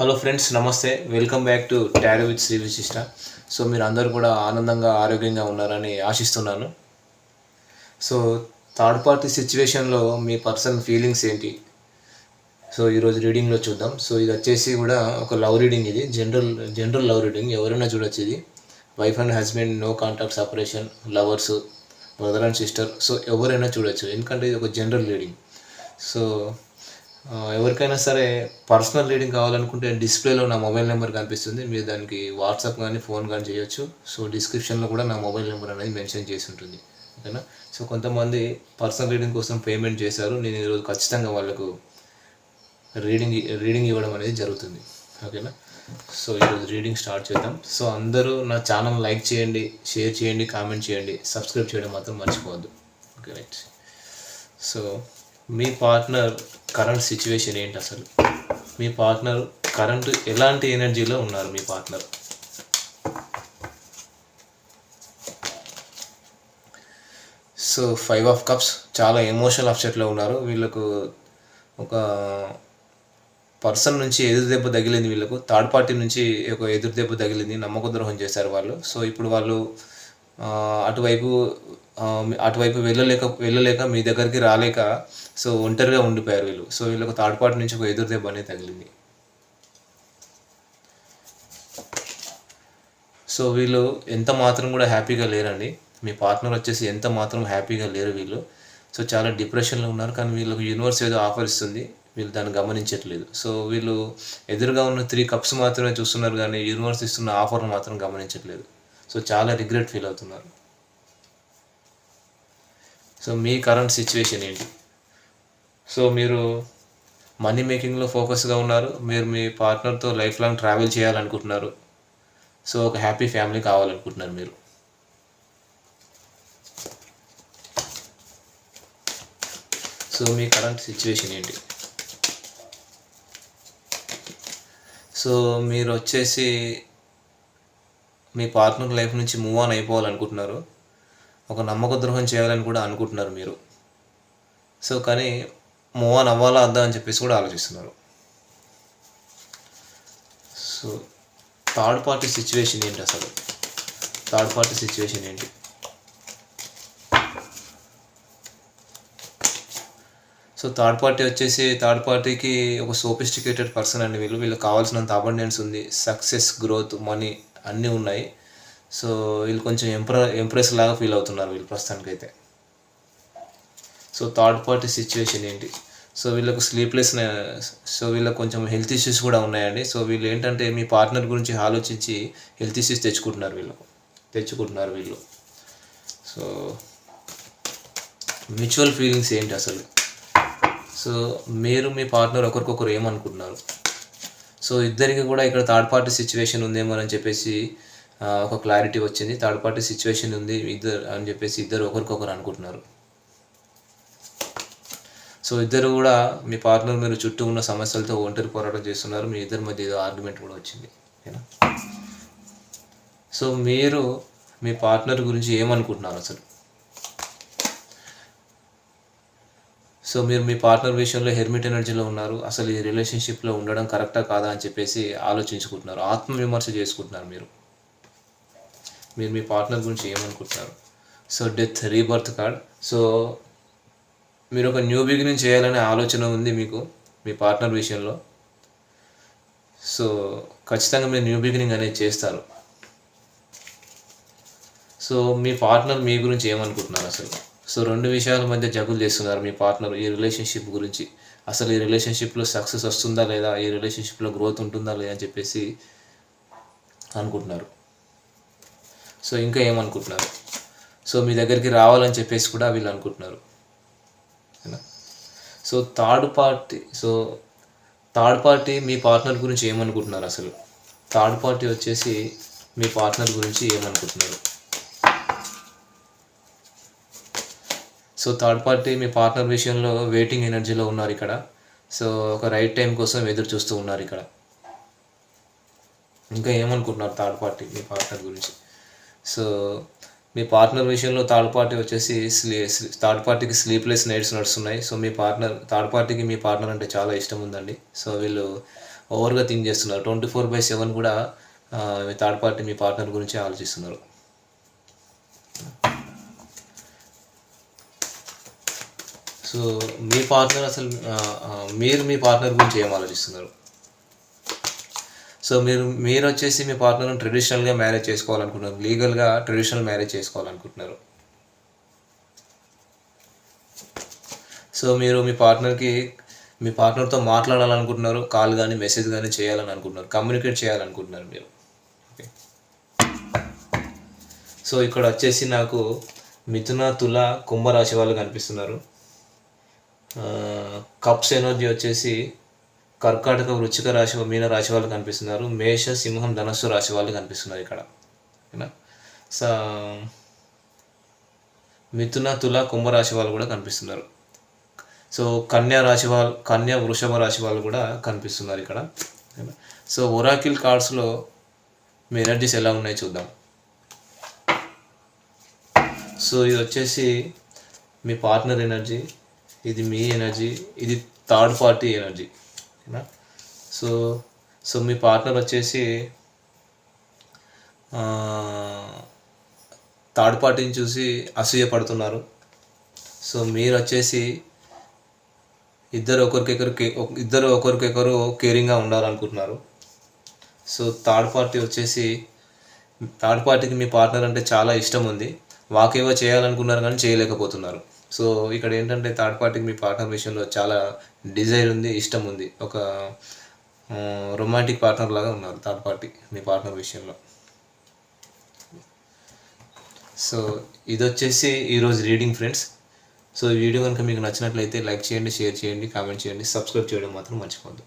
Hello friends నమస్తే. Welcome back to tarot with Shri Vishishta so మీరు అందరూ కూడా ఆనందంగా ఆరోగ్యంగా ఉన్నారని ఆశిస్తున్నాను. సో థర్డ్ పార్టీ సిచ్యువేషన్లో మీ పర్సన్ ఫీలింగ్స్ ఏంటి? సో ఈరోజు రీడింగ్లో చూద్దాం. సో ఇది వచ్చేసి కూడా ఒక లవ్ రీడింగ్ ఇది. జనరల్ జనరల్ లవ్ రీడింగ్ ఎవరైనా చూడొచ్చు ఇది. Wife and husband no contact separation lovers brother and sister so ఎవరైనా చూడొచ్చు. ఎందుకంటే ఇది ఒక జనరల్ రీడింగ్ సో ఎవరికైనా సరే పర్సనల్ రీడింగ్ కావాలనుకుంటే డిస్ప్లేలో నా మొబైల్ నెంబర్ కనిపిస్తుంది. మీరు దానికి వాట్సాప్ కానీ ఫోన్ కానీ చేయొచ్చు. సో డిస్క్రిప్షన్లో కూడా నా మొబైల్ నెంబర్ అనేది మెన్షన్ చేసి ఉంటుంది. ఓకేనా? సో కొంతమంది పర్సనల్ రీడింగ్ కోసం పేమెంట్ చేశారు. నేను ఈరోజు ఖచ్చితంగా వాళ్ళకు రీడింగ్ రీడింగ్ ఇవ్వడం అనేది జరుగుతుంది. ఓకేనా? సో ఈరోజు రీడింగ్ స్టార్ట్ చేద్దాం. సో అందరూ నా ఛానల్ లైక్ చేయండి షేర్ చేయండి కామెంట్ చేయండి. సబ్స్క్రైబ్ చేయడం మాత్రం మర్చిపోవద్దు. Okay right. సో మీ పార్ట్నర్ కరెంట్ సిచ్యువేషన్ ఏంటి అసలు? మీ పార్ట్నర్ కరెంట్ ఎలాంటి ఎనర్జీలో ఉన్నారు మీ partner? So five of cups. చాలా ఎమోషనల్ అప్సెట్లో ఉన్నారు. వీళ్ళకు ఒక పర్సన్ నుంచి ఎదురు దెబ్బ తగిలింది వీళ్ళకు. థర్డ్ పార్టీ నుంచి ఒక ఎదురు దెబ్బ తగిలింది. నమ్మక ద్రోహం చేశారు వాళ్ళు. సో ఇప్పుడు వాళ్ళు అటువైపు అటువైపు వెళ్ళలేక వెళ్ళలేక మీ దగ్గరికి రాలేక సో ఒంటరిగా ఉండిపోయారు వీళ్ళు. సో వీళ్ళకు తాడుపాటు నుంచి ఒక ఎదురు దెబ్బ అనేది తగిలింది. సో వీళ్ళు ఎంత మాత్రం కూడా హ్యాపీగా లేరండి. మీ పార్ట్నర్ వచ్చేసి ఎంత మాత్రం హ్యాపీగా లేరు వీళ్ళు. సో చాలా డిప్రెషన్లో ఉన్నారు. కానీ వీళ్ళకి యూనివర్స్ ఏదో ఆఫర్ ఇస్తుంది. వీళ్ళు దాన్ని గమనించట్లేదు. సో వీళ్ళు ఎదురుగా ఉన్న త్రీ కప్స్ మాత్రమే చూస్తున్నారు. కానీ యూనివర్స్ ఇస్తున్న ఆఫర్ మాత్రం గమనించట్లేదు. సో చాలా రిగ్రెట్ ఫీల్ అవుతున్నారు. సో మీ కరెంట్ సిచ్యువేషన్ ఏంటి? సో మీరు మనీ మేకింగ్లో ఫోకస్గా ఉన్నారు. మీరు మీ పార్ట్నర్తో లైఫ్ లాంగ్ ట్రావెల్ చేయాలనుకుంటున్నారు. సో ఒక హ్యాపీ ఫ్యామిలీ కావాలనుకుంటున్నారు మీరు. సో మీ కరెంట్ సిచ్యువేషన్ ఏంటి? సో మీరు వచ్చేసి మీ పార్ట్నర్ లైఫ్ నుంచి మూవ్ ఆన్ అయిపోవాలనుకుంటున్నారు. ఒక నమ్మక ద్రోహం చేయాలని కూడా అనుకుంటున్నారు మీరు. సో కానీ మూవ్ ఆన్ అవ్వాలా అద్దా అని చెప్పేసి కూడా ఆలోచిస్తున్నారు. సో థర్డ్ పార్టీ సిచ్యువేషన్ ఏంటి అసలు? థర్డ్ పార్టీ సిచ్యువేషన్ ఏంటి? సో థర్డ్ పార్టీ వచ్చేసి థర్డ్ పార్టీకి ఒక సోఫిస్టికేటెడ్ పర్సన్ అండి వీళ్ళు. వీళ్ళకి కావాల్సినంత అబండెన్స్ ఉంది. సక్సెస్ గ్రోత్ మనీ అన్నీ ఉన్నాయి. సో వీళ్ళు కొంచెం ఎంప్ర ఎంప్రెస్ లాగా ఫీల్ అవుతున్నారు వీళ్ళు ప్రస్తుతానికైతే. సో థర్డ్ పార్టీ సిచ్యువేషన్ ఏంటి? సో వీళ్ళకు స్లీప్లెస్ సో వీళ్ళకి కొంచెం హెల్త్ ఇష్యూస్ కూడా ఉన్నాయండి. సో వీళ్ళు ఏంటంటే మీ పార్ట్నర్ గురించి ఆలోచించి హెల్త్ ఇష్యూస్ తెచ్చుకుంటున్నారు వీళ్ళు. తెచ్చుకుంటున్నారు వీళ్ళు. సో మ్యూచువల్ ఫీలింగ్స్ ఏంటి అసలు? సో మీరు మీ పార్ట్నర్ ఒకరికొకరు ఏమనుకుంటున్నారు? సో ఇద్దరికి కూడా ఇక్కడ థర్డ్ పార్టీ సిచ్యువేషన్ ఉందేమో అని చెప్పేసి ఒక క్లారిటీ వచ్చింది. థర్డ్ పార్టీ సిచ్యువేషన్ ఉంది ఇద్దరు అని చెప్పేసి ఇద్దరు ఒకరికొకరు అనుకుంటున్నారు. సో ఇద్దరు కూడా మీ పార్ట్నర్ మీరు చుట్టూ ఉన్న సమస్యలతో ఒంటరి పోరాటం చేస్తున్నారు. మీ ఇద్దరి మధ్య ఏదో ఆర్గ్యుమెంట్ కూడా వచ్చింది. ఓకేనా సో మీరు మీ పార్ట్నర్ గురించి ఏమనుకుంటున్నారు అసలు? సో మీరు మీ పార్ట్నర్ విషయంలో హెర్మిట్ ఎనర్జీలో ఉన్నారు. అసలు ఈ రిలేషన్షిప్లో ఉండడం కరెక్టా కాదా అని చెప్పేసి ఆలోచించుకుంటున్నారు. ఆత్మ విమర్శ చేసుకుంటున్నారు మీరు. మీరు మీ పార్ట్నర్ గురించి ఏమనుకుంటున్నారు? So death rebirth card. So మీరు ఒక న్యూ బిగినింగ్ చేయాలనే ఆలోచన ఉంది మీకు మీ పార్ట్నర్ విషయంలో. సో ఖచ్చితంగా మీరు న్యూ బిగినింగ్ అనేది చేస్తారు. సో మీ పార్ట్నర్ మీ గురించి ఏమనుకుంటున్నారు అసలు? సో రెండు విషయాల మధ్య జగులు చేస్తున్నారు మీ పార్ట్నర్ ఈ రిలేషన్షిప్ గురించి. అసలు ఈ రిలేషన్షిప్లో సక్సెస్ వస్తుందా లేదా? ఈ రిలేషన్షిప్లో గ్రోత్ ఉంటుందా లేదా అని చెప్పేసి అనుకుంటున్నారు. సో ఇంకా ఏమనుకుంటున్నారు? సో మీ దగ్గరికి రావాలని చెప్పేసి కూడా వీళ్ళు అనుకుంటున్నారు. So third party so third party మీ పార్ట్నర్ గురించి ఏమనుకుంటున్నారు అసలు? థర్డ్ పార్టీ వచ్చేసి మీ పార్ట్నర్ గురించి ఏమనుకుంటున్నారు? సో థర్డ్ పార్టీ మీ పార్ట్నర్ విషయంలో వెయిటింగ్ ఎనర్జీలో ఉన్నారు ఇక్కడ. సో ఒక రైట్ టైం కోసం ఎదురు చూస్తూ ఉన్నారు ఇక్కడ. ఇంకా ఏమనుకుంటున్నారు థర్డ్ పార్టీ మీ పార్ట్నర్ గురించి? సో మీ పార్ట్నర్ విషయంలో థర్డ్ పార్టీ వచ్చేసి స్లీ థర్డ్ పార్టీకి స్లీప్లెస్ నైట్స్ నడుస్తున్నాయి. సో మీ పార్ట్నర్ థర్డ్ పార్టీకి మీ పార్ట్నర్ అంటే చాలా ఇష్టం ఉందండి. సో వీళ్ళు ఓవర్గా థింక్ చేస్తున్నారు. ట్వంటీ ఫోర్ బై సెవెన్ కూడా మీ థర్డ్ పార్టీ మీ పార్ట్నర్ గురించి ఆలోచిస్తున్నారు. సో మీ పార్ట్నర్ అసలు మీరు మీ పార్ట్నర్ గురించి ఏం ఆలోచిస్తున్నారు? సో మీరు మీరు వచ్చేసి మీ పార్ట్నర్ని ట్రెడిషనల్గా మ్యారేజ్ చేసుకోవాలనుకుంటున్నారు. లీగల్గా ట్రెడిషనల్ మ్యారేజ్ చేసుకోవాలనుకుంటున్నారు. సో మీరు మీ పార్ట్నర్కి మీ పార్ట్నర్తో మాట్లాడాలనుకుంటున్నారు. కాల్ కానీ మెసేజ్ కానీ చేయాలని అనుకుంటున్నారు కమ్యూనికేట్ చేయాలనుకుంటున్నారు మీరు. ఓకే సో ఇక్కడ వచ్చేసి నాకు మిథున తుల కుంభరాశి వాళ్ళు కనిపిస్తున్నారు. కప్స్ ఎనర్జీ వచ్చేసి కర్కాటక వృచ్చిక రాశి మీన రాశి వాళ్ళు కనిపిస్తున్నారు. మేష సింహం ధనస్సు రాశి వాళ్ళు కనిపిస్తున్నారు ఇక్కడ. ఓకేనా? సో మిథున తుల కుంభరాశి వాళ్ళు కూడా కనిపిస్తున్నారు. సో కన్యా రాశి వాళ్ళు కన్యా వృషభ రాశి వాళ్ళు కూడా కనిపిస్తున్నారు ఇక్కడ. సో ఒరాకిల్ కార్డ్స్లో మీ ఎనర్జీస్ ఎలా ఉన్నాయో చూద్దాం. సో ఇది వచ్చేసి మీ పార్ట్నర్ ఎనర్జీ ఇది మీ ఎనర్జీ ఇది థర్డ్ పార్టీ ఎనర్జీ ఓకేనా సో సో మీ పార్ట్నర్ వచ్చేసి థర్డ్ పార్టీని చూసి అసూయ పడుతున్నారు సో మీరు వచ్చేసి ఇద్దరు ఒకరికొకరు కే- ఇద్దరు ఒకరికొకరు కేరింగ్గా ఉండాలనుకుంటున్నారు. సో థర్డ్ పార్టీ వచ్చేసి థర్డ్ పార్టీకి మీ పార్ట్నర్ అంటే చాలా ఇష్టం ఉంది. వాకేవో చేయాలనుకున్నారు కానీ చేయలేకపోతున్నారు. సో ఇక్కడ ఏంటంటే థర్డ్ పార్టీకి మీ పార్ట్నర్ విషయంలో చాలా డిజైర్ ఉంది ఇష్టం ఉంది. ఒక రొమాంటిక్ పార్ట్నర్ లాగా ఉన్నారు థర్డ్ పార్టీ మీ పార్ట్నర్ విషయంలో. సో ఇది వచ్చేసి ఈరోజు రీడింగ్ ఫ్రెండ్స్ సో ఈ వీడియో కనుక మీకు నచ్చినట్లయితే లైక్ చేయండి షేర్ చేయండి కామెంట్ చేయండి సబ్స్క్రైబ్ చేయడం మాత్రం మర్చిపోద్దు